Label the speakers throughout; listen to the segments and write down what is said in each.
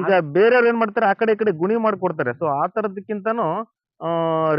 Speaker 1: ಈಗ ಬೇರೆಯವ್ರು ಏನ್ ಮಾಡ್ತಾರೆ, ಆ ಕಡೆ ಈ ಕಡೆ ಗುಣಿ ಮಾಡ್ಕೊಡ್ತಾರೆ. ಸೊ ಆ ತರದಕ್ಕಿಂತನೂ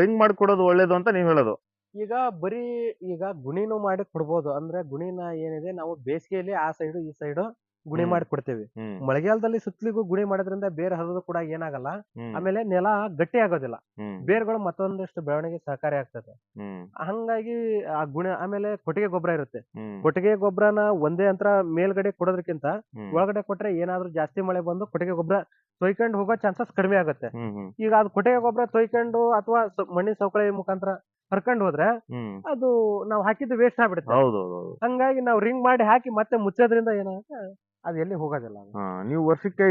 Speaker 1: ರಿಂಗ್ ಮಾಡ್ಕೊಡೋದು ಒಳ್ಳೇದು ಅಂತ ನೀವ್ ಹೇಳೋದು.
Speaker 2: ಈಗ ಬರೀ ಈಗ ಗುಣಿನೂ ಮಾಡಿ ಕೊಡ್ಬೋದು. ಅಂದ್ರೆ ಗುಣಿನ ಏನಿದೆ, ನಾವು ಬೇಸಿಗೆಯಲ್ಲಿ ಆ ಸೈಡು ಈ ಸೈಡು ಗುಣಿ
Speaker 1: ಹ್ಮ್.
Speaker 2: ಮಾಡಿ ಕೊಡ್ತೇವೆ
Speaker 1: ಹ್ಮ್.
Speaker 2: ಮಳೆಗಾಲದಲ್ಲಿ ಸುತ್ತಲಿಗೂ ಗುಣಿ ಮಾಡೋದ್ರಿಂದ ಬೇರೆ ಹರಿದು ಕೂಡ ಏನಾಗಲ್ಲ.
Speaker 1: ಹ್ಮ್.
Speaker 2: ಆಮೇಲೆ ನೆಲ ಗಟ್ಟಿ ಆಗೋದಿಲ್ಲ.
Speaker 1: ಹ್ಮ್.
Speaker 2: ಬೇರ್ಗಳು ಮತ್ತೊಂದಷ್ಟು ಬೆಳವಣಿಗೆ ಸಹಕಾರಿ ಆಗ್ತದೆ.
Speaker 1: ಹ್ಮ್.
Speaker 2: ಹಂಗಾಗಿ ಆ ಗುಣ ಆಮೇಲೆ ಕೊಟ್ಟಿಗೆ ಗೊಬ್ಬರ ಇರುತ್ತೆ.
Speaker 1: ಹ್ಮ್.
Speaker 2: ಕೊಟ್ಟಿಗೆ ಗೊಬ್ಬರನ ಒಂದೇ ಅಂತರ ಮೇಲ್ಗಡೆ ಕೊಡೋದಕ್ಕಿಂತ
Speaker 1: ಹ್ಮ್.
Speaker 2: ಒಳಗಡೆ ಕೊಟ್ರೆ ಏನಾದ್ರೂ ಜಾಸ್ತಿ ಮಳೆ ಬಂದು ಕೊಟ್ಟಿಗೆ ಗೊಬ್ಬರ ತೊಯ್ಕೊಂಡು ಹೋಗೋ ಚಾನ್ಸಸ್ ಕಡಿಮೆ ಆಗುತ್ತೆ.
Speaker 1: ಹ್ಮ್ ಹ್ಮ್.
Speaker 2: ಈಗ ಅದು ಕೊಟ್ಟಿಗೆ ಗೊಬ್ಬರ ತೊಯ್ಕೊಂಡು ಅಥವಾ ಮಣ್ಣಿನ ಸವಕಳಿ ಮುಖಾಂತರ ಹರ್ಕೊಂಡು ಹೋದ್ರೆ
Speaker 1: ಹ್ಮ್.
Speaker 2: ಅದು ನಾವು ಹಾಕಿದ್ದು ವೇಸ್ಟ್ ಆಗ್ಬಿಡುತ್ತೆ.
Speaker 1: ಹೌದು
Speaker 2: ಹಂಗಾಗಿ ನಾವು ರಿಂಗ್ ಮಾಡಿ ಹಾಕಿ ಮತ್ತೆ ಮುಚ್ಚೋದ್ರಿಂದ ಏನಾಗುತ್ತೆ ಅದು ಎಲ್ಲಿ ಹೋಗೋದಿಲ್ಲ ಅದು.
Speaker 1: ಹಾ ನೀವು ವರ್ಷಕ್ಕೆ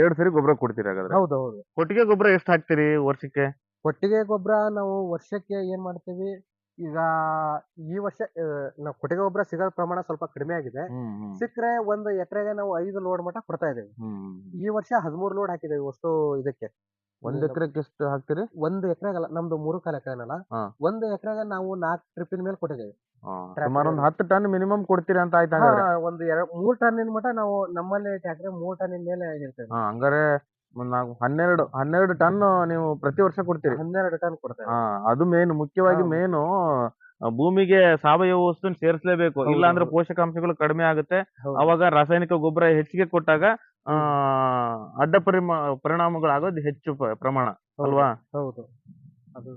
Speaker 1: ಎರಡು ಸರಿ ಗೊಬ್ಬರ ಕೊಡ್ತೀರಿ ಹಾಗಾದ್ರೆ?
Speaker 2: ಹೌದು ಹೌದು.
Speaker 1: ಕೊಟ್ಟಿಗೆ ಗೊಬ್ಬರ ಎಷ್ಟು ಹಾಕ್ತೀರಿ ವರ್ಷಕ್ಕೆ?
Speaker 2: ಕೊಟ್ಟಿಗೆ ಗೊಬ್ಬರ ನಾವು ವರ್ಷಕ್ಕೆ ಏನ್ ಮಾಡ್ತೀವಿ ಈಗ ಈ ವರ್ಷ ಆ, ನಾವು ಕೊಟ್ಟಿಗೆ ಗೊಬ್ಬರ ಸಿಗೋ ಪ್ರಮಾಣ ಸ್ವಲ್ಪ ಕಡಿಮೆ ಆಗಿದೆ.
Speaker 1: ಹ್ಮ್ ಹ್ಮ್.
Speaker 2: ಸಿಕ್ಕರೆ ಒಂದು ಎಕರೆಗೆ ನಾವು ಐದು ಲೋಡ್ ಮಟ್ಟ ಕೊಡ್ತಾ ಇದ್ದೇವೆ.
Speaker 1: ಹ್ಮ್
Speaker 2: ಈ ವರ್ಷ ಹದಿಮೂರು ಲೋಡ್ ಹಾಕಿದ್ದೇವೆ ಅಷ್ಟು ಇದಕ್ಕೆ.
Speaker 1: ಒಂದ್ ಎಕರೆಗೆ ಎಷ್ಟು ಹಾಕ್ತೀರಿ?
Speaker 2: ಒಂದ್ ಎಕರೆಗಲ್ಲ ನಮ್ದು ಮೂರು ಕಾಲ ಎಕರೆನಲ್ಲ
Speaker 1: ಹಾ.
Speaker 2: ಒಂದ್ ಎಕರೆಗೆ ನಾವು ನಾಲ್ಕು ಟ್ರಿಪ್ಪಿನ ಮೇಲೆ ಕೊಟ್ಟಿದ್ದೇವೆ.
Speaker 1: ಸುಮಾರು ಒಂದ್ ಹತ್ತು ಟನ್ ಮಿನಿಮಮ್ ಕೊಡ್ತೀರಿ ಅಂತ ಆಯ್ತು
Speaker 2: ಹಾ,
Speaker 1: ಹಂಗಾದ್ರೆ.
Speaker 2: ಒಂದು ಎರಡು ಮೂರ್ ಟನ್ನಿನ ಮಟ್ಟ ನಾವು ನಮ್ಮಲ್ಲಿ ಟ್ಯಾಕ್ಟ್ರೆ ಮೂರ್ ಟನ್ ಮೇಲೆ
Speaker 1: ಹಾ ಹಂಗಾರೆ ಒಂದ್ ನಾಲ್ಕು ಹನ್ನೆರಡು ಹನ್ನೆರಡು ಟನ್ ನೀವು ಪ್ರತಿ ವರ್ಷ ಕೊಡ್ತೀರಿ.
Speaker 2: ಹನ್ನೆರಡು ಟನ್ ಕೊಡ್ತೇವೆ.
Speaker 1: ಹಾ ಅದು ಮೇನ್ ಮುಖ್ಯವಾಗಿ
Speaker 2: ಹೌದು.
Speaker 1: ಮೇನು ಭೂಮಿಗೆ ಸಾವಯವ ವಸ್ತುನ ಸೇರಿಸಲೇಬೇಕು.
Speaker 2: ಇಲ್ಲಾಂದ್ರೆ
Speaker 1: ಇಲ್ಲ ಅಂದ್ರೆ
Speaker 2: ಹೌದು.
Speaker 1: ಪೋಷಕಾಂಶಗಳು ಕಡಿಮೆ ಆಗುತ್ತೆ.
Speaker 2: ಹೌದು.
Speaker 1: ಅವಾಗ ರಾಸಾಯನಿಕ ಗೊಬ್ಬರ ಹೆಚ್ಚಿಗೆ ಕೊಟ್ಟಾಗ ಆ ಅಡ್ಡ ಪರಿಮ ಪರಿಣಾಮಗಳಾಗೋದು ಹೆಚ್ಚು ಪ- ಪ್ರಮಾಣ
Speaker 2: ಹೌದು,
Speaker 1: ಅಲ್ವಾ?
Speaker 2: ಹೌದು. ಅದು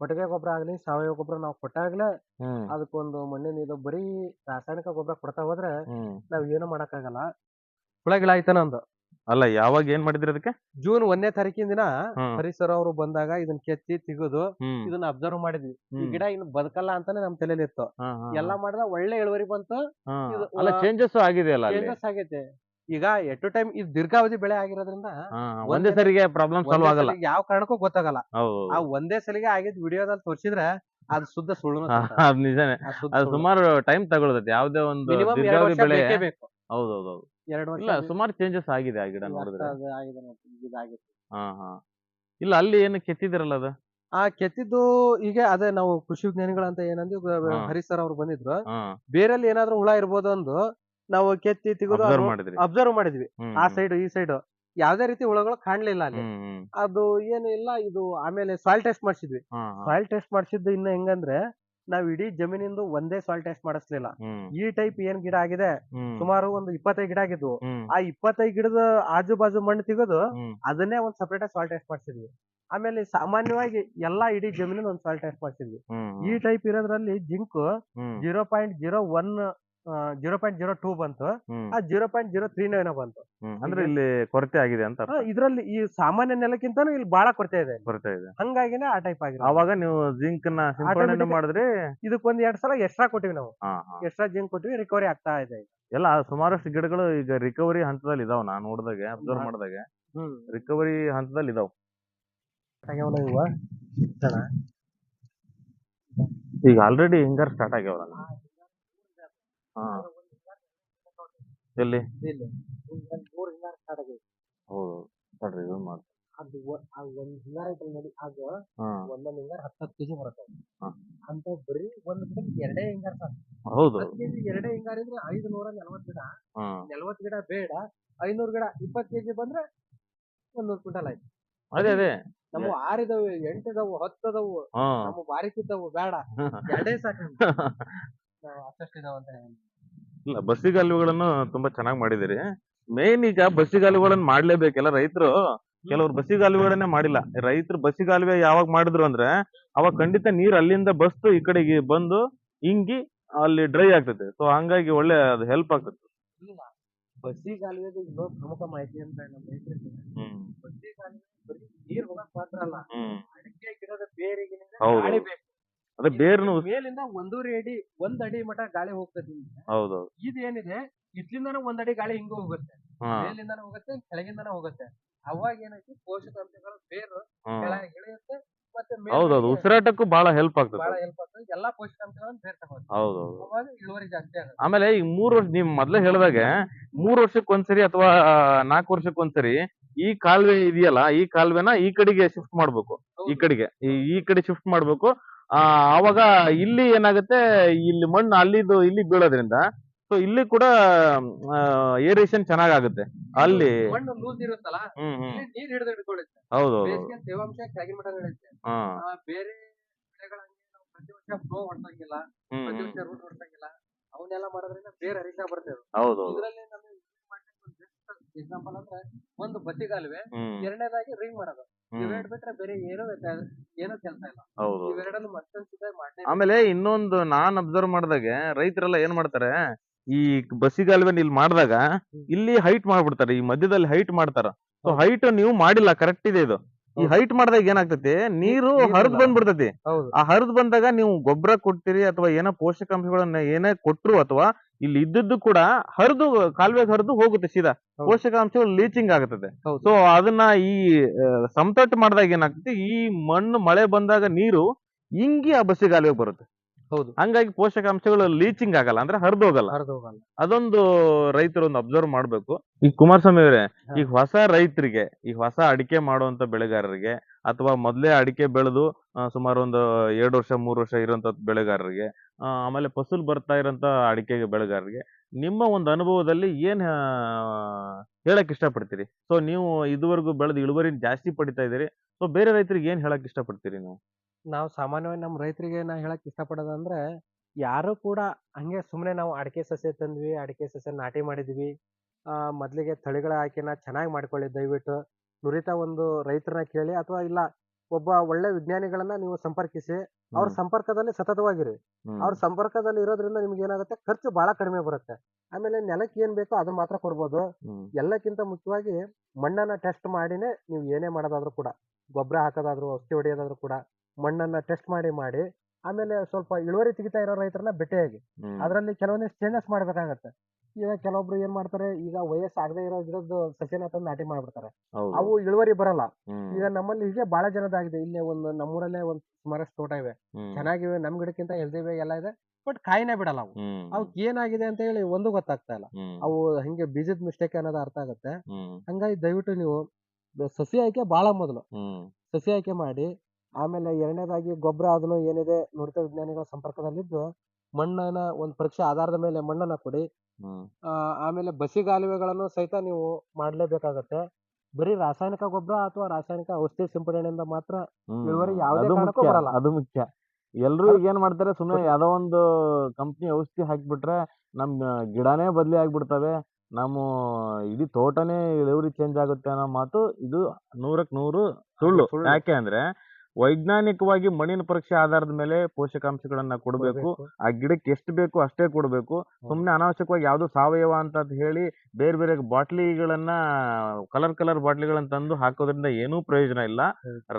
Speaker 2: ಕೊಟ್ಟಿಗೆ ಗೊಬ್ಬರ ಆಗ್ಲಿ ಸಾವಯವ ಗೊಬ್ಬರ ನಾವು ಕೊಟ್ಟಾಗ್ಲೇ
Speaker 1: ಹ್ಮ್.
Speaker 2: ಅದಕ್ಕೊಂದು ಮಣ್ಣಿನ ಇದು ಬರೀ ರಾಸಾಯನಿಕ ಗೊಬ್ಬರ ಕೊಡ್ತಾ ಹೋದ್ರೆ
Speaker 1: ಹ್ಮ್.
Speaker 2: ನಾವ್ ಏನು ಮಾಡಕ್ಕಾಗಲ್ಲ. ಆಯ್ತಾನ ಒಂದು
Speaker 1: ಅಲ್ಲ ಯಾವಾಗ ಏನ್ ಮಾಡಿದ್ರಿ ಅದಕ್ಕೆ?
Speaker 2: ಜೂನ್ ಒಂದನೇ ತಾರೀಕಿನ ದಿನ
Speaker 1: ಹ್ಮ್.
Speaker 2: ಪರಿಸರ ಅವರು ಬಂದಾಗ ಇದನ್ನ ಕೆತ್ತಿ ತೆಗೆದು
Speaker 1: ಹ್ಮ್.
Speaker 2: ಇದನ್ನ ಅಬ್ಸರ್ವ್ ಮಾಡಿದ್ವಿ. ಈ
Speaker 1: ಹ್ಮ್.
Speaker 2: ಗಿಡ ಇನ್ನು ಬದುಕಲ್ಲ ಅಂತಾನೆ ನಮ್ ತಲೆಯಲ್ಲಿ ಇತ್ತು
Speaker 1: ಹಾ, ಹಾ,
Speaker 2: ಎಲ್ಲಾ ಮಾಡಿದ ಒಳ್ಳೆ ಇಳುವರಿ ಬಂತು.
Speaker 1: ಹಾ.
Speaker 2: ಇದು
Speaker 1: ಅಲ್ಲ
Speaker 2: ವ-
Speaker 1: ಚೇಂಜಸ್ ಆಗಿದೆ ಅಲ್ಲಿ
Speaker 2: ಚೇಂಜಸ್ ಆಗೈತೆ. ಈಗ ಎಟ್ ಟು ಟೈಮ್ ಇದು ದೀರ್ಘಾವಧಿ ಬೆಳೆ ಆಗಿರೋದ್ರಿಂದ ಒಂದೇ
Speaker 1: ಸರಿಗೆ ಪ್ರಾಬ್ಲಮ್ ಸಾಲ್ವ್ ಆಗಲ್ಲ.
Speaker 2: ಯಾವ ಕಾರಣಕ್ಕೂ ಗೊತ್ತಾಗಲ್ಲ. ಆ ಒಂದೇ ಸಲಿಗೆ ಆಗಿದ್ ವಿಡಿಯೋದಲ್ಲಿ ತೋರಿಸಿದ್ರೆ ಅದು ಶುದ್ಧ ಸುಳ್ಳು
Speaker 1: ನಿಜಾನೆ. ಅದು ಸುಮಾರು ಟೈಮ್ ತಗೊಳ್ತೈತೆ ಯಾವ್ದೇ ಒಂದು ದೀರ್ಘಾವಧಿ ಬೆಳೆ ಹೌದೌದು
Speaker 2: ಎರಡು ವರ್ಷ
Speaker 1: ಇಲ್ಲ ಸುಮಾರು ಚೇಂಜಸ್ ಆಗಿದೆ ಆ ಗಿಡ ನೋಡಿದ್ರೆ.
Speaker 2: ಅದು ಆಗಿದೆ ನೋಡಿ,
Speaker 1: ಹಾ ಹಾ. ಇಲ್ಲ ಅಲ್ಲಿ ಏನು ಕೆತ್ತಿದಿರಲ್ಲ ಅದು?
Speaker 2: ಆ ಕೆತ್ತಿದ್ದು ಈಗ ಅದೇ ನಾವು ಕೃಷಿ ವಿಜ್ಞಾನಿಗಳಂತ ಏನಂದ್ವಿ. ಹರೀಶ್ ಸರ್ ಅವ್ರು ಬಂದಿದ್ರು. ಬೇರೆಲ್ಲಿ ಏನಾದ್ರು ಏನಾದ್ರೂ ಹುಳ ಇರ್ಬೋದು ಅಂದು ನಾವು ಕೆತ್ತಿ ತೆಗೆದು
Speaker 1: ಅಬ್ಸರ್ವ್ ಮಾಡಿದ್ರಿ.
Speaker 2: ಅಬ್ಸರ್ವ್ ಮಾಡಿದ್ವಿ.
Speaker 1: ಹ್ಮ್,
Speaker 2: ಆ
Speaker 1: ಹ್ಮ್.
Speaker 2: ಸೈಡ್ ಈ ಸೈಡ್ ಯಾವ್ದೇ ರೀತಿ ಹುಳಗಳು ಕಾಣ್ಲಿಲ್ಲ ಅಲ್ಲಿ.
Speaker 1: ಹ್ಮ್ ಹ್ಮ್.
Speaker 2: ಅದು ಏನು ಇಲ್ಲ ಇದು ಆಮೇಲೆ ಸಾಯಿಲ್ ಟೆಸ್ಟ್ ಮಾಡಿಸಿದ್ವಿ.
Speaker 1: ಹಾ, ಹಾ.
Speaker 2: ಸಾಯಿಲ್ ಟೆಸ್ಟ್ ಮಾಡಿಸಿದ್ದು ಇನ್ನ ಹೆಂಗಂದ್ರೆ ನಾವ್ ಇಡೀ ಜಮೀನಿಂದು ಒಂದೇ ಸಾಯಿಲ್ ಟೆಸ್ಟ್ ಮಾಡಿಸ್ಲಿಲ್ಲ.
Speaker 1: ಹ್ಮ್.
Speaker 2: ಈ ಟೈಪ್ ಏನ್ ಗಿಡ ಆಗಿದೆ?
Speaker 1: ಹ್ಮ್.
Speaker 2: ಸುಮಾರು ಒಂದು ಇಪ್ಪತ್ತೈದು ಗಿಡ ಆಗಿದ್ವು.
Speaker 1: ಹ್ಮ್.
Speaker 2: ಆ ಇಪ್ಪತ್ತೈದು ಗಿಡದ ಆಜು ಬಾಜು ಮಣ್ಣು ತೆಗೆದು
Speaker 1: ಹ್ಮ್.
Speaker 2: ಅದನ್ನೇ ಒಂದ್ ಸಪರೇಟ್ ಸಾಯಿಲ್ ಟೆಸ್ಟ್ ಮಾಡಿಸಿದ್ವಿ. ಆಮೇಲೆ ಸಾಮಾನ್ಯವಾಗಿ ಎಲ್ಲಾ ಇಡೀ ಜಮೀನಿನ ಒಂದ್ ಸಾಯಿಲ್ ಟೆಸ್ಟ್ ಮಾಡಿಸಿದ್ವಿ.
Speaker 1: ಹ್ಮ್
Speaker 2: ಈ ಟೈಪ್ ಇರೋದ್ರಲ್ಲಿ ಜಿಂಕ್
Speaker 1: ಹ್ಮ್.
Speaker 2: Zero point zero one zero point zero two ಬಂತು.
Speaker 1: ಹ್ಮ್.
Speaker 2: ಆ ಜೀರೋ ಪಾಯಿಂಟ್ ಜೀರೋ ತ್ರೀ ಏನೋ ಬಂತು.
Speaker 1: ಹ್ಮ್ ಅಂದ್ರೆ ಇಲ್ಲಿ ಕೊರತೆ ಆಗಿದೆ ಅಂತ ಅರ್ಥ.
Speaker 2: ಇದ್ರಲ್ಲಿ ಈ ಸಾಮಾನ್ಯ ನೆಲಕ್ಕಿಂತ ಇಲ್ಲಿ ಬಹಳ ಕೊರತೆ ಇದೆ
Speaker 1: ಕೊರತೆ ಇದೆ.
Speaker 2: ಹಂಗಾಗಿನೇ ಆ ಟೈಪ್ ಆಗಿದೆ
Speaker 1: ಅವಾಗ ನೀವು ಜಿಂಕ್ನ ಸಿಂಪಡಣೆ
Speaker 2: Automatic-
Speaker 1: ಮಾಡಿದ್ರೆ
Speaker 2: ಇದಕ್ಕೊಂದ್ ಎರಡ್ ಸಲ ಎಕ್ಸ್ಟ್ರಾ ಕೊಟ್ಟಿವಿ ನಾವು.
Speaker 1: ಹಾ ಹಾ.
Speaker 2: ಎಕ್ಸ್ಟ್ರಾ ಜಿಂಕ್ ಕೊಟ್ಟಿವಿ ರಿಕವರಿ ಆಗ್ತಾ ಇದೆ ಈಗ.
Speaker 1: ಎಲ್ಲ ಸುಮಾರಷ್ಟು ಗಿಡಗಳು ಈಗ ರಿಕವರಿ ಹಂತದಲ್ಲಿ ಇದಾವ ನಾ ನೋಡಿದಾಗ ಅಬ್ಸರ್ವ್
Speaker 2: ಮಾಡಿದಾಗ
Speaker 1: ಮಾಡಿದಾಗೆ.
Speaker 2: ಹ್ಮ್.
Speaker 1: ರಿಕವರಿ ಹಂತದಲ್ಲಿ ಇದಾವ.
Speaker 2: ಇವ?
Speaker 1: ಈಗ ಆಲ್ರೆಡಿ ಹಿಂಗಾರ ಸ್ಟಾರ್ಟ್ ಆಗ್ಯಾವಲ್ಲ ಹಾ. ಎಲ್ಲಿ?
Speaker 2: ಇಲ್ಲಿ. ಒಂದ್ ಮೂರ್ ಹಿಂಗಾರ start ಆಗೈತಿ.
Speaker 1: ಹೌದು. ನೋಡ್ರಿ ಇದು ಮಾಡಿ
Speaker 2: ಅದು ಒಂದ್ ಹಿಂಗಾರ ಐತಲ್ಲ ನೋಡಿ ಆಗ
Speaker 1: ಹಾ.
Speaker 2: ಒಂದೊಂದ್ ಹಿಂಗಾರ ಹತ್ತತ್ತು ಕೆಜಿ ಬರುತ್ತೆ
Speaker 1: ಹಾ.
Speaker 2: ಅಂತ ಬರೀ ಒಂದ್ ಗಿಡಕ್ಕೆ ಎರಡೇ ಹಿಂಗಾರ ಸಾಕು.
Speaker 1: ಹೌದು.
Speaker 2: ಹತ್ತು ಕೆಜಿ ಎರಡೇ ಹಿಂಗಾರ ಇದ್ರೆ ಐದು ನೂರ ನಲ್ವತ್ತು ಗಿಡ.
Speaker 1: ಹಾ.
Speaker 2: ನಲ್ವತ್ತು ಗಿಡ ಬೇಡ ಐನೂರು ಗಿಡ ಇಪ್ಪತ್ತು ಕೆಜಿ ಬಂದ್ರೆ ನೂರು ಕ್ವಿಂಟಲ್ ಆಯ್ತು.
Speaker 1: ಅದೇ ಅದೇ.
Speaker 2: ನಮ್ಮ ಇದಾವು ಎಂಟಿದವು ಹತ್ತದವು
Speaker 1: ಹಾ.
Speaker 2: ನಮ್ಮ ಬಾರಿಕಿದ್ದವು ಬೇಡ. ಎರಡೇ ಸಾಕು. ನಾವು ಅಷ್ಟಷ್ಟಿದಾವ ಅಂತ ಹೇಳಿ
Speaker 1: ಇಲ್ಲ ಬಸ್ಸಿಗಾಲುವೆಗಳನ್ನು ತುಂಬಾ ಚೆನ್ನಾಗಿ ಮಾಡಿದಿರಿ ಮೇನ್ ಈಗ ಬಸ್ಸಿಗಾಲುವೆಗಳನ್ನ ಮಾಡ್ಲೇಬೇಕೆಲ್ಲ ರೈತರು? ಕೆಲವ್ರು ಬಸ್ಸಿಗಾಲುವೆಗಳನ್ನೇ ಮಾಡಿಲ್ಲ. ರೈತರು ಬಸಿಗಾಲುವೆ ಯಾವಾಗ ಮಾಡಿದ್ರು ಅಂದ್ರೆ ಅವಾಗ ಖಂಡಿತ ನೀರ್ ಅಲ್ಲಿಂದ ಬಸ್ತು ಈ ಕಡೆಗೆ ಬಂದು ಹಿಂಗಿ ಅಲ್ಲಿ ಡ್ರೈ ಆಗ್ತದೆ. ಸೊ ಹಂಗಾಗಿ ಒಳ್ಳೆ ಅದು ಹೆಲ್ಪ್ ಆಗ್ತದೆ.
Speaker 2: ಇನ್ನೊಂದು ಪ್ರಮುಖ ಮಾಹಿತಿ ಅಂತ ನಮ್ಮ ರೈತರಿಗೆ ಬರೀ ನೀರ್ ಹೋಗಕ್ ಮಾತ್ರ ಅಲ್ಲ.
Speaker 1: ಹ್ಮ್.
Speaker 2: ಅಡಿಕೆ ಗಿಡದ ಬೇರಿಗೆ
Speaker 1: ಹೌದು.
Speaker 2: ಗಾಳಿ ಬೇಕು.
Speaker 1: ಅದೇ ಬೇರ್ನು
Speaker 2: ಮೇಲಿಂದ ಒಂದೂವರೆ ಅಡಿ ಒಂದ್ ಅಡಿ ಮಟ ಗಾಳಿ ಹೋಗ್ತದೆ.
Speaker 1: ಹೌದು
Speaker 2: ಇದೇನಿದೆ ಇಟ್ಲಿಂದಾನು ಒಂದ್ ಅಡಿ ಗಾಳಿ ಹಿಂಗ ಹೋಗುತ್ತೆ. ಮೇಲಿಂದಾನು ಹೋಗುತ್ತೆ ಕೆಳಗಿಂದಾನು ಹೋಗುತ್ತೆ. ಅವಾಗ ಏನೈತಿ ಪೋಷಕಾಂಶಗಳು ಬೇರು. ಕೆಳಗೆ ಇಳಿಯುತ್ತೆ ಮತ್ತೆ
Speaker 1: ಹೌದೌದು ಉಸಿರಾಟಕ್ಕೂ ಬಹಳ ಹೆಲ್ಪ್ ಆಗ್ತದೆ.
Speaker 2: ಬಹಳ ಹೆಲ್ಪ್ ಆಗ್ತದೆ. ಎಲ್ಲಾ ಪೋಷಕಾಂಶಗಳನ್ನು
Speaker 1: ಹೌದೌದು.
Speaker 2: ಅವಾಗ ಇಳುವರಿ ಜಾಸ್ತಿ ಆಗುತ್ತೆ.
Speaker 1: ಆಮೇಲೆ ಈ ಮೂರ್ ವರ್ಷ ನೀವು ಮೊದ್ಲೇ ಹೇಳಿದಾಗ ಮೂರ್ ವರ್ಷಕ್ಕೆ ಒಂದ್ಸರಿ ಅಥವಾ ನಾಲ್ಕು ವರ್ಷಕ್ಕೆ ಒಂದ್ಸರಿ ಈ ಕಾಲುವೆ ಇದೆಯಲ್ಲ ಈ ಕಾಲುವೆನ ಈ ಕಡೆಗೆ ಶಿಫ್ಟ್ ಮಾಡ್ಬೇಕು. ಈ ಕಡೆಗೆ ಈ ಕಡೆ ಶಿಫ್ಟ್ ಮಾಡ್ಬೇಕು. ಆ ಅವಾಗ ಇಲ್ಲಿ ಏನಾಗುತ್ತೆ ಇಲ್ಲಿ ಮಣ್ಣು ಅಲ್ಲಿದು ಇಲ್ಲಿ ಬೀಳೋದ್ರಿಂದ ಸೊ ಇಲ್ಲಿ ಕೂಡ ಏರಿಯೇಷನ್ ಚೆನ್ನಾಗಾಗುತ್ತೆ. ಅಲ್ಲಿ
Speaker 2: ಮಣ್ಣು ಲೂಸ್ ಇರುತ್ತಲ್ಲ
Speaker 1: ಹ್ಮ್ ಹ್ಮ್.
Speaker 2: ಇಲ್ಲಿ ನೀರ್ ಹಿಡಿದು
Speaker 1: ಹೌದು ಹೌದು
Speaker 2: ಬೇಸಿಗೆ ತೇವಾಂಶ ಕೆಳಗಿನ ಮಟ್ಟ
Speaker 1: ಹಾ.
Speaker 2: ಆ, ಬೇರೆ ಬೆಳೆಗಳಂಗೆ ನಾವು ಪ್ರತಿ ವರ್ಷ ಫ್ಲೋ ಹೊಡ್ಸಂಗಿಲ್ಲ
Speaker 1: ಹ್ಮ್
Speaker 2: ಪ್ರತಿ
Speaker 1: ಹ್ಮ್.
Speaker 2: ವರ್ಷ ರೂಟ್ ಹೊಡ್ಸಂಗಿಲ್ಲ ಅವನ್ನೆಲ್ಲ ಮಾಡೋದ್ರಿಂದ ಬೇರೆ ಹರಿತಾ ಬರ್ತೇವೆ
Speaker 1: ಹೌದು ಹೌದು
Speaker 2: ಇದರಲ್ಲಿ ನಮಗೆ ಎಕ್ಸಾಂಪಲ್ ಅಂದ್ರೆ ಒಂದು ಬಸಿಗಾಲುವೆ
Speaker 1: ಹ್ಮ್.
Speaker 2: ಎರಡನೇದಾಗಿ ರಿಂಗ್ ಮಾಡೋದು.
Speaker 1: ಹ್ಮ್.
Speaker 2: ಇವೆರಡು ಬಿಟ್ರೆ ಬೇರೆ ಏನೂ ವ್ಯತ್ಯಾಸ ಏನೂ ಕೆಲಸ ಇಲ್ಲ.
Speaker 1: ಹೌದು.
Speaker 2: ಇವೆರಡನ್ನು ಮತ್ತೊಂದು ಮಾಡಲೇ
Speaker 1: ಆಮೇಲೆ ಇನ್ನೊಂದು ನಾನ್ ಅಬ್ಸರ್ವ್ ಮಾಡಿದಾಗ ರೈತರೆಲ್ಲ ಏನ್ ಮಾಡ್ತಾರೆ ಈ ಬಸಿಗಾಲ್ವೆ ಇಲ್ಲಿ ಮಾಡಿದಾಗ ಇಲ್ಲಿ ಹೈಟ್ ಮಾಡ್ಬಿಡ್ತಾರೆ ಈ ಮಧ್ಯದಲ್ಲಿ ಹೈಟ್ ಮಾಡ್ತಾರ. ಸೊ
Speaker 2: ಹೌದು.
Speaker 1: ಹೈಟ್ ನೀವು ಮಾಡಿಲ್ಲ ಕರೆಕ್ಟ್ ಇದೆ ಇದು. ಈ
Speaker 2: ಹೌದು.
Speaker 1: ಹೈಟ್ ಮಾಡಿದಾಗ ಏನಾಗ್ತೈತಿ ನೀರು
Speaker 2: ನೀರ್
Speaker 1: ಹರಿದ್
Speaker 2: ಇಲ್ಲ.
Speaker 1: ಬಂದ್ಬಿಡ್ತೈತಿ.
Speaker 2: ಹೌದು.
Speaker 1: ಆ ಹರಿದ್ ಬಂದಾಗ ನೀವು ಗೊಬ್ಬರ ಕೊಡ್ತೀರಿ ಅಥವಾ ಏನೋ ಪೋಷಕಾಂಶಗಳನ್ನ ಏನೇ ಕೊಟ್ರು ಅಥವಾ ಇಲ್ಲಿ ಇದ್ದದ್ದು ಕೂಡ ಹರಿದು ಕಾಲುವೆ ಹರಿದು ಹೋಗುತ್ತೆ ಸೀದಾ. ಪೋಷಕಾಂಶಗಳು ಲೀಚಿಂಗ್ ಆಗುತ್ತದೆ. ಸೊ ಅದನ್ನ ಈ ಸಮತಟ್ಟು ಮಾಡಿದಾಗ ಏನಾಗ್ತದೆ? ಈ ಮಣ್ಣು ಮಳೆ ಬಂದಾಗ ನೀರು ಇಂಗಿ ಆ ಬಸ್ಸಿಗಾಲುವೆಗೆ ಬರುತ್ತೆ.
Speaker 2: ಹೌದು.
Speaker 1: ಹಂಗಾಗಿ ಪೋಷಕಾಂಶಗಳು ಲೀಚಿಂಗ್ ಆಗಲ್ಲ ಅಂದ್ರೆ ಹರಿದು ಹೋಗಲ್ಲ ಅದೊಂದು ರೈತರು ಒಂದು ಅಬ್ಸರ್ವ್ ಮಾಡ್ಬೇಕು. ಈಗ ಕುಮಾರಸ್ವಾಮಿ ಅವರೇ
Speaker 2: ಈ
Speaker 1: ಈಗ ಹೊಸ ರೈತರಿಗೆ ಈಗ ಹೊಸ ಅಡಿಕೆ ಮಾಡುವಂತ ಬೆಳೆಗಾರರಿಗೆ ಅಥವಾ ಮೊದ್ಲೇ ಅಡಿಕೆ ಬೆಳೆದು ಸುಮಾರು ಒಂದು ಎರಡು ವರ್ಷ ಮೂರು ವರ್ಷ ಇರುವಂತ ಬೆಳೆಗಾರರಿಗೆ ಆಮೇಲೆ ಫಸಲ್ ಬರ್ತಾ ಇರೋಂತ ಅಡಿಕೆ ಬೆಳೆಗಾರರಿಗೆ ನಿಮ್ಮ ಒಂದು ಅನುಭವದಲ್ಲಿ ಏನ್ ಹೇಳಕ್ ಇಷ್ಟಪಡ್ತೀರಿ? ಸೊ ನೀವು ಇದುವರೆಗೂ ಬೆಳೆದು ಇಳುವರಿ ಜಾಸ್ತಿ ಪಡಿತಾ ಇದೀರಿ ಸೊ ಬೇರೆ ರೈತರಿಗೆ ಏನ್ ಹೇಳಕ್ ಇಷ್ಟಪಡ್ತೀರಿ ನೀವು?
Speaker 2: ನಾವು ಸಾಮಾನ್ಯವಾಗಿ ನಮ್ಮ ರೈತರಿಗೆ ನಾ ಹೇಳಕ್ ಇಷ್ಟಪಡೋದಂದ್ರೆ ಯಾರು ಕೂಡ ಹಂಗೆ ಸುಮ್ಮನೆ ನಾವು ಅಡಿಕೆ ಸಸ್ಯ ತಂದ್ವಿ ಅಡಿಕೆ ಸಸ್ಯ ನಾಟಿ ಮಾಡಿದ್ವಿ ಆ, ಮೊದ್ಲಿಗೆ ತಳಿಗಳ ಆಯ್ಕೆನ ಚೆನ್ನಾಗಿ ಮಾಡ್ಕೊಳ್ಳಿ ದಯವಿಟ್ಟು ನುರಿತ ಒಂದು ರೈತರನ್ನ ಕೇಳಿ ಅಥವಾ ಇಲ್ಲ ಒಬ್ಬ ಒಳ್ಳೆ ವಿಜ್ಞಾನಿಗಳನ್ನ ನೀವು ಸಂಪರ್ಕಿಸಿ ಅವ್ರ
Speaker 1: ಹ್ಮ್.
Speaker 2: ಸಂಪರ್ಕದಲ್ಲಿ ಸತತವಾಗಿರಿ
Speaker 1: ಹ್ಮ್.
Speaker 2: ಅವ್ರ ಸಂಪರ್ಕದಲ್ಲಿ ಇರೋದ್ರಿಂದ ನಿಮ್ಗೆ ಏನಾಗುತ್ತೆ ಖರ್ಚು ಬಹಳ ಕಡಿಮೆ ಬರುತ್ತೆ ಆಮೇಲೆ ನೆಲಕ್ಕೆ ಏನ್ ಬೇಕೋ ಅದನ್ನ ಮಾತ್ರ ಕೊಡ್ಬೋದು
Speaker 1: ಹ್ಮ್.
Speaker 2: ಎಲ್ಲಕ್ಕಿಂತ ಮುಖ್ಯವಾಗಿ ಮಣ್ಣನ್ನ ಟೆಸ್ಟ್ ಮಾಡಿನೇ ನೀವು ಏನೇ ಮಾಡೋದಾದ್ರೂ ಕೂಡ ಗೊಬ್ಬರ ಹಾಕೋದಾದ್ರು ಔಷಧಿ ಹೊಡೆಯೋದಾದ್ರು ಕೂಡ ಮಣ್ಣನ್ನ ಟೆಸ್ಟ್ ಮಾಡಿ ಮಾಡಿ ಆಮೇಲೆ ಸ್ವಲ್ಪ ಇಳುವರಿ ತೆಗಿತಾ ಇರೋ ರೈತರನ್ನ ಭೇಟಿಯಾಗಿ. ಅದರಲ್ಲಿ ಕೆಲವೊಂದಿಷ್ಟು ಚೇಂಜಸ್ ಮಾಡ್ಬೇಕಾಗತ್ತೆ. ಈಗ ಕೆಲವೊಬ್ರು ಏನ್ ಮಾಡ್ತಾರೆ ಈಗ ವಯಸ್ಸಾಗದೇ ಇರೋ ಗಿಡದ್ದು ಸಸಿನ ತಂದು ನಾಟಿ ಮಾಡ್ಬಿಡ್ತಾರೆ. ಅವು ಇಳುವರಿ ಬರಲ್ಲ. ಈಗ ನಮ್ಮಲ್ಲಿ ಹೀಗೆ ಬಹಳ ಜನದಾಗಿದೆ. ಇಲ್ಲೇ ಒಂದು ನಮ್ಮೂರಲ್ಲೇ ಒಂದ್ ಸುಮಾರಷ್ಟು ತೋಟ ಇವೆ. ಚೆನ್ನಾಗಿವೆ ನಮ್ ಗಿಡಕ್ಕಿಂತ ಎಲ್ದಿವೆ ಎಲ್ಲ ಇದೆ ಬಟ್ ಕಾಯಿನೇ ಬಿಡಲ್ಲ ಅವು. ಅವಕ್ ಏನಾಗಿದೆ ಅಂತ ಹೇಳಿ ಒಂದು ಗೊತ್ತಾಗ್ತಾ ಇಲ್ಲ. ಅವು ಹಂಗೆ ಬೀಜದ ಮಿಸ್ಟೇಕ್ ಅನ್ನೋದು ಅರ್ಥ ಆಗುತ್ತೆ. ಹಂಗಾಗಿ ದಯವಿಟ್ಟು ನೀವು ಸಸಿ ಆಯ್ಕೆ ಬಹಳ ಮೊದಲು. ಸಸಿ ಆಯ್ಕೆ ಮಾಡಿ ಆಮೇಲೆ ಎರಡನೇದಾಗಿ ಗೊಬ್ಬರ ಅದನ್ನು ಏನಿದೆ ನುರಿತ ವಿಜ್ಞಾನಿಗಳ ಸಂಪರ್ಕದಲ್ಲಿದ್ದು ಮಣ್ಣನ್ನ ಒಂದು ಪರೀಕ್ಷೆ ಆಧಾರದ ಮೇಲೆ ಮಣ್ಣನ್ನ ಕೊಡಿ
Speaker 1: ಹ್ಮ್.
Speaker 2: ಆ, ಆಮೇಲೆ ಬಸಿಗಾಲುವೆಗಳನ್ನು ಸಹಿತ ನೀವು ಮಾಡಲೇಬೇಕಾಗತ್ತೆ ಬರೀ ರಾಸಾಯನಿಕ ಗೊಬ್ಬರ ಅಥವಾ ರಾಸಾಯನಿಕ ಔಷಧಿ ಸಿಂಪಡಣೆಯಿಂದ ಮಾತ್ರ
Speaker 1: ಹ್ಮ್.
Speaker 2: ಇಳುವರಿ ಯಾವುದೇ
Speaker 1: ಅದು
Speaker 2: ಕಾರಣಕ್ಕೂ
Speaker 1: ಮುಖ್ಯ,
Speaker 2: ಬರಲ್ಲ.
Speaker 1: ಅದು ಮುಖ್ಯ ಎಲ್ರು ಈಗ ಏನ್ ಮಾಡ್ತಾರೆ ಸುಮ್ಮನೆ ಯಾವ್ದೋ ಒಂದು ಕಂಪ್ನಿ ಔಷಧಿ ಹಾಕ್ಬಿಟ್ರೆ ನಮ್ ಗಿಡನೇ ಬದ್ಲಿ ಆಗ್ಬಿಡ್ತವೆ ನಮ್ಮ ಇಡೀ ತೋಟನೇ ಇಳುವರಿ ಚೇಂಜ್ ಆಗುತ್ತೆ ಅನ್ನೋ ಮಾತು ಇದು ನೂರಕ್ ನೂರು ಸುಳ್ಳು
Speaker 2: ಸುಳ್ಳು.
Speaker 1: ಯಾಕೆ ಅಂದ್ರೆ ವೈಜ್ಞಾನಿಕವಾಗಿ ಮಣ್ಣಿನ ಪರೀಕ್ಷೆ ಆಧಾರದ ಮೇಲೆ ಪೋಷಕಾಂಶಗಳನ್ನ ಕೊಡಬೇಕು. ಆ ಗಿಡಕ್ಕೆ ಎಷ್ಟು ಬೇಕು ಅಷ್ಟೇ ಕೊಡಬೇಕು. ಸುಮ್ಮನೆ ಅನಾವಶ್ಯಕವಾಗಿ ಯಾವುದು ಸಾವಯವ ಅಂತ ಹೇಳಿ ಬೇರೆ ಬೇರೆ ಬಾಟ್ಲಿಗಳನ್ನ ಕಲರ್ ಕಲರ್ ಬಾಟ್ಲಿಗಳನ್ನ ತಂದು ಹಾಕೋದ್ರಿಂದ ಏನೂ ಪ್ರಯೋಜನ ಇಲ್ಲ.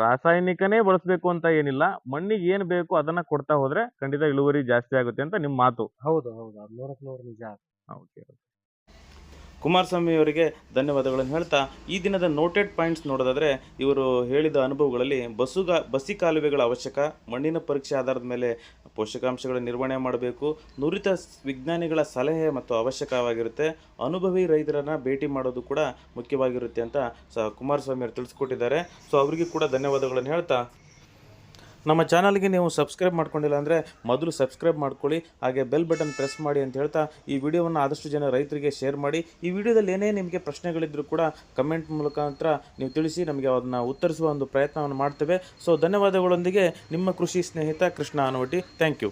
Speaker 1: ರಾಸಾಯನಿಕನೇ ಬಳಸಬೇಕು ಅಂತ ಏನಿಲ್ಲ. ಮಣ್ಣಿಗೆ ಏನ್ ಬೇಕು ಅದನ್ನ ಕೊಡ್ತಾ ಹೋದ್ರೆ ಖಂಡಿತ ಇಳುವರಿ ಜಾಸ್ತಿ ಆಗುತ್ತೆ ಅಂತ ನಿಮ್ ಮಾತು.
Speaker 2: ಹೌದು ಹೌದು. ಅದು ನೂರಕ್ಕೆ ನೂರು ನಿಜ
Speaker 3: ಕುಮಾರಸ್ವಾಮಿ ಅವರಿಗೆ ಧನ್ಯವಾದಗಳನ್ನು ಹೇಳ್ತಾ, ಈ ದಿನದ ನೋಟೆಡ್ ಪಾಯಿಂಟ್ಸ್ ನೋಡೋದಾದರೆ, ಇವರು ಹೇಳಿದ ಅನುಭವಗಳಲ್ಲಿ ಬಸುಗ, ಬಸಿ ಕಾಲುವೆಗಳ ಅವಶ್ಯಕ, ಮಣ್ಣಿನ ಪರೀಕ್ಷೆ ಆಧಾರದ ಮೇಲೆ ಪೋಷಕಾಂಶಗಳ ನಿರ್ವಹಣೆ ಮಾಡಬೇಕು, ನುರಿತ ವಿಜ್ಞಾನಿಗಳ ಸಲಹೆ ಮತ್ತು ಅವಶ್ಯಕವಾಗಿರುತ್ತೆ, ಅನುಭವಿ ರೈತರನ್ನು ಭೇಟಿ ಮಾಡೋದು ಕೂಡ ಮುಖ್ಯವಾಗಿರುತ್ತೆ ಅಂತ ಸ ಕುಮಾರಸ್ವಾಮಿ ಅವರು ತಿಳಿಸ್ಕೊಟ್ಟಿದ್ದಾರೆ. ಸೊ ಅವರಿಗೆ ಕೂಡ ಧನ್ಯವಾದಗಳನ್ನು ಹೇಳ್ತಾ ನಮ್ಮ ಚಾನಲ್ಗೆ ನೀವು ಸಬ್ಸ್ಕ್ರೈಬ್ ಮಾಡ್ಕೊಂಡಿಲ್ಲ ಅಂದರೆ ಮೊದಲು ಸಬ್ಸ್ಕ್ರೈಬ್ ಮಾಡ್ಕೊಳ್ಳಿ, ಹಾಗೆ ಬೆಲ್ ಬಟನ್ ಪ್ರೆಸ್ ಮಾಡಿ ಅಂತ ಹೇಳ್ತಾ ಈ ವಿಡಿಯೋವನ್ನು ಆದಷ್ಟು ಜನ ರೈತರಿಗೆ ಶೇರ್ ಮಾಡಿ. ಈ ವಿಡಿಯೋದಲ್ಲಿ ಏನೇ ನಿಮಗೆ ಪ್ರಶ್ನೆಗಳಿದ್ದರೂ ಕೂಡ ಕಮೆಂಟ್ ಮುಖಾಂತರ ನೀವು ತಿಳಿಸಿ, ನಮಗೆ ಅದನ್ನು ಉತ್ತರಿಸುವ ಒಂದು ಪ್ರಯತ್ನವನ್ನು ಮಾಡ್ತೇವೆ. ಸೊ ಧನ್ಯವಾದಗಳೊಂದಿಗೆ ನಿಮ್ಮ ಕೃಷಿ ಸ್ನೇಹಿತ ಕೃಷ್ಣ ಆನವಟಿ ಥ್ಯಾಂಕ್ ಯು